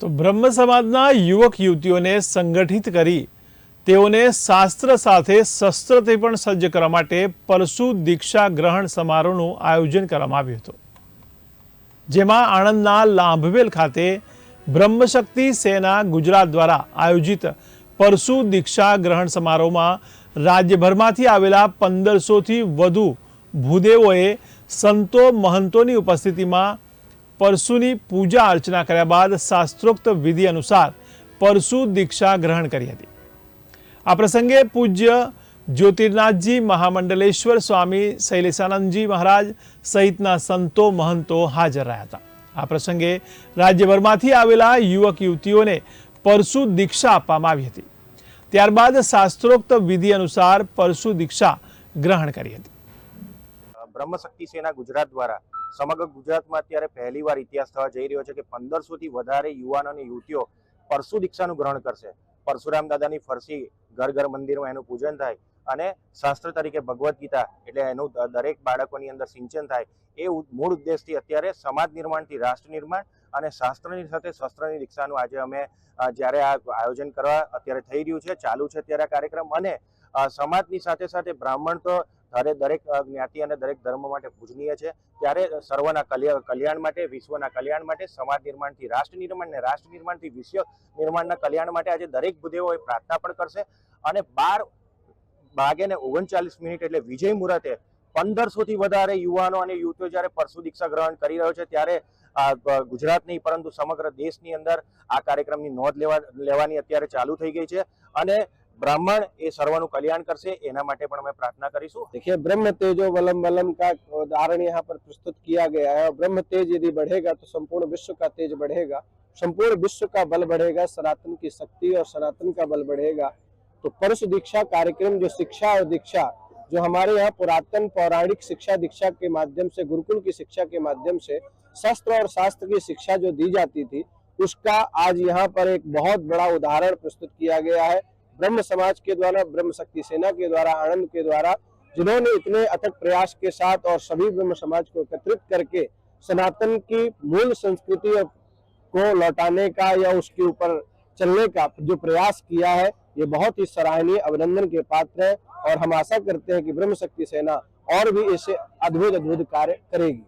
તો બ્રહ્મ સમાજના યુવક યુવતીઓને સંગઠિત કરી તેઓને શાસ્ત્ર સાથે શસ્ત્રથી પણ સજ્જ કરવા માટે પરશુ દીક્ષા ગ્રહણ સમારોહનું આયોજન કરવામાં આવ્યું હતું. જેમાં આણંદના લાંભવેલ ખાતે બ્રહ્મશક્તિ સેના ગુજરાત દ્વારા આયોજિત પરશુ દીક્ષા ગ્રહણ સમારોહમાં રાજ્યભરમાંથી આવેલા પંદરસોથી વધુ ભૂદેવોએ સંતો મહંતોની ઉપસ્થિતિમાં પરશુની પૂજા અર્ચના કર્યા બાદ શાસ્ત્રોક્ત વિધિ અનુસાર પરશુ દીક્ષા ગ્રહણ કરી હતી. આ પ્રસંગે પૂજ્ય જ્યોતિર્નાથજી મહામંડલેશ્વર સ્વામી શૈલેષાનંદજી મહારાજ સહિતના સંતો મહંતો હાજર રહ્યા હતા. આ પ્રસંગે રાજ્યભરમાંથી આવેલા યુવક યુવતીઓને પરશુ દીક્ષા આપવામાં આવી હતી. ત્યારબાદ શાસ્ત્રોક્ત વિધિ અનુસાર પરશુ દીક્ષા ગ્રહણ કરી હતી. બ્રહ્મ શક્તિ સેના ગુજરાત દ્વારા સમગ્ર ગુજરાતમાં અત્યારે પહેલીવાર ઇતિહાસ થવા જઈ રહ્યો છે કે પંદરસો થી વધારે યુવાનો અને યુવતીઓ પરશુ દીક્ષાનું ગ્રહણ કરશે. પરશુરામ દાદાની ફરસી ઘર ઘર મંદિરમાં એનું પૂજન થાય અને શાસ્ત્ર તરીકે ભગવદ્ ગીતા એટલે એનું દરેક બાળકોની અંદર સિંચન થાય એ મૂળ ઉદ્દેશથી અત્યારે સમાજ નિર્માણથી, રાષ્ટ્ર નિર્માણ અને શાસ્ત્રની સાથે શસ્ત્રની દીક્ષાનું આજે અમે જ્યારે આ આયોજન કરવા અત્યારે થઈ રહ્યું છે, ચાલુ છે અત્યારે કાર્યક્રમ અને સમાજની સાથે સાથે બ્રાહ્મણ તો દરેક દરેક જ્ઞાતિ અને દરેક ધર્મ માટે પૂજનીય છે. ત્યારે સર્વના કલ્યા- કલ્યાણ માટે, વિશ્વના કલ્યાણ માટે, સમાજ નિર્માણથી, રાષ્ટ્ર નિર્માણ ને રાષ્ટ્ર નિર્માણથી, વિશ્વ નિર્માણના કલ્યાણ માટે આજે દરેક ભૂદેવો એ પ્રાર્થના પણ કરશે. અને બાર વાગે ને ઓગણચાલીસ મિનિટ એટલે વિજય મુહૂર્તે પંદરસો થી વધારે યુવાનો અને યુવતીઓ જ્યારે પરશુ દીક્ષા ગ્રહણ કરી રહ્યો છે, ત્યારે ગુજરાત નહીં, પરંતુ સમગ્ર દેશની અંદર આ કાર્યક્રમની નોંધ લેવા, લેવાની અત્યારે ચાલુ થઈ ગઈ છે. અને બ્રાહ્મણ એ સર્વનું કલ્યાણ કરશે એના માટે પણ અમે પ્રાર્થના કરીશું देखिए ब्रह्म तेजो वलम वलम का उदाहरण यहाँ पर प्रस्तुत किया गया है और ब्रह्म तेज यदि बढ़ेगा तो संपूर्ण विश्व का तेज बढ़ेगा संपूर्ण विश्व का बल बढ़ेगा सनातन की शक्ति और सनातन का बल बढ़ेगा तो परश दीक्षा कार्यक्रम जो शिक्षा और दीक्षा जो हमारे यहाँ पुरातन पौराणिक शिक्षा दीक्षा के माध्यम से गुरुकुल की शिक्षा के माध्यम से शस्त्र और शास्त्र की शिक्षा जो दी जाती थी उसका आज यहाँ पर एक बहुत बड़ा उदाहरण प्रस्तुत किया गया है ब्रह्म समाज के द्वारा, ब्रह्म शक्ति सेना के द्वारा, आनंद के द्वारा, जिन्होंने इतने अथक प्रयास के साथ और सभी ब्रह्म समाज को एकत्रित करके सनातन की मूल संस्कृति को लौटाने का या उसके ऊपर चलने का जो प्रयास किया है, ये बहुत ही सराहनीय अभिनंदन के पात्र है और हम आशा करते हैं कि ब्रह्म शक्ति सेना और भी ऐसे अद्भुत अद्भुत कार्य करेगी।